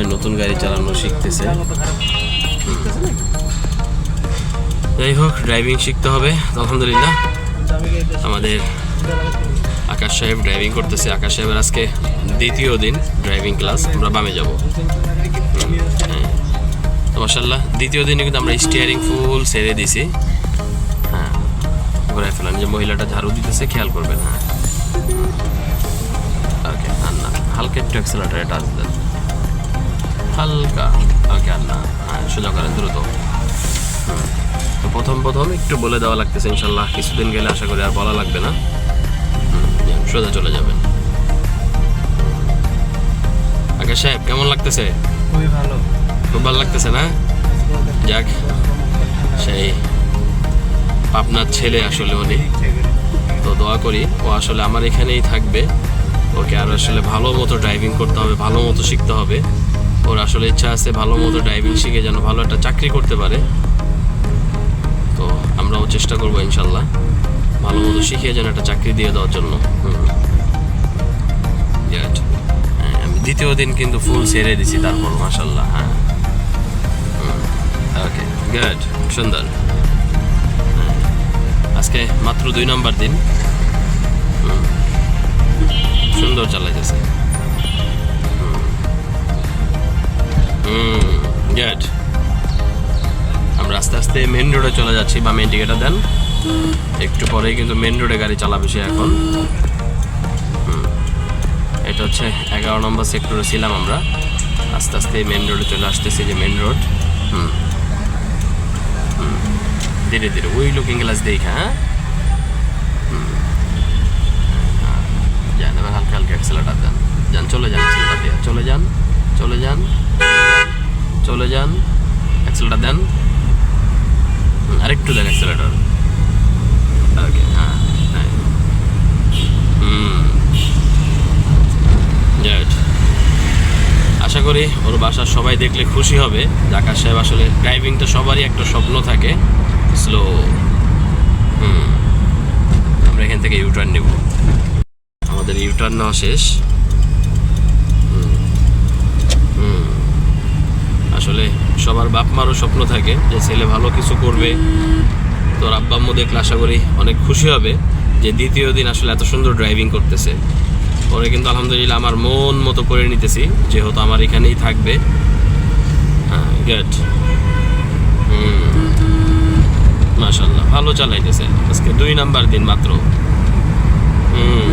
সবাই নতুন গাড়ি চালানো শিখতেছে। যাই হোক ড্রাইভিং শিখতে হবে, আলহামদুলিল্লাহ। আমাদের আকাশ সাহেব ড্রাইভিং করতেছে। আকাশ সাহেবের আজকে দ্বিতীয় দিন ড্রাইভিং ক্লাস আমরা বামে যাব। মাসাল্লাহ দ্বিতীয় দিনে কিন্তু আমরা স্টিয়ারিং ফুল সেরে দিছি। হ্যাঁ ঘুরে ফেলেন যে মহিলাটা ঝাড়ু দিতেছে, খেয়াল করবেন হ্যাঁ। ওকে না, হালকা একটু অ্যাক্সেলারেটারে টাচ দেন। হালকা ওকে না হ্যাঁ সোজা করেন দ্রুত। তো প্রথম প্রথম একটু বলে দেওয়া লাগতেছে ইনশাল্লাহ। কিছুদিন গেলে আশা করি আর বলা লাগবে না। সোজা চলে যাবেন। আগে সাহেব কেমন লাগতেছে? খুবই ভালো। খুব ভালো লাগতেছে না? যাক সেই পাবনার ছেলে আসলে উনি। তো দোয়া করি ও আসলে আমার এখানেই থাকবে। ওকে আর আসলে ভালো মতো ড্রাইভিং করতে হবে ভালো মতো শিখতে হবে। ওর আসলে ইচ্ছা আছে ভালো মতো ড্রাইভিং শিখে যেন ভালো একটা চাকরি করতে পারে তো আমরাও চেষ্টা করব ইনশাল্লাহ ভালো মতো শিখিয়ে যেন একটা চাকরি দিয়ে দেওয়ার জন্য. হ্যাঁ, আমি দ্বিতীয় দিন কিন্তু ফুল ছেড়ে দিছি তারপর মাসাল্লাহ হ্যাঁ ওকে গুড সুন্দর হ্যাঁ। আজকে মাত্র দুই নম্বর দিন। সুন্দর চালাইতেছে আস্তে মেন রোডে চলে যাচ্ছি, বা মেন টিকেটটা দেন। একটু পরেই কিন্তু মেন রোডে গাড়ি চালাবে সে এখন। এটা হচ্ছে এগারো নম্বর সেক্টরে ছিলাম আমরা। আস্তে আস্তে মেন রোডে চলে আসতেছি যে মেন রোড হুম। ধীরে ধীরে, ওই লুকিং গ্লাস দেখা হ্যাঁ? যান হালকা হালকা অ্যাক্সেলেটার দেন। যান, চলে যান চলে যান চলে যান চলে যান অ্যাক্সেলেটার দেন। আরেকটু দেন অ্যাক্সেলেটার ওকে হ্যাঁ হুম. আশা করি ওর বাসার সবাই দেখলে খুশি হবে। জাকার সাহেব আসলে ড্রাইভিং তো সবারই একটা স্বপ্ন থাকে। স্লো হুম। আমরা এখান থেকে ইউটার্ন নেব। আমাদের ইউটার্ন নেওয়া শেষ। হুম। আসলে সবার বাপ মারও স্বপ্ন থাকে যে ছেলে ভালো কিছু করবে। তোর আব্বা আম্মু দেখলে আশা করি অনেক খুশি হবে যে দ্বিতীয় দিন আসলে এত সুন্দর ড্রাইভিং করতেছে। পরে কিন্তু আলহামদুলিল্লাহ আমার মন মতো করে নিতেছি, যেহেতু আমার এখানেই থাকবে। হ্যাঁ গুড মাশাল্লাহ ভালো চালাইতেছে। আজকে দুই নাম্বার দিন মাত্র। হুম।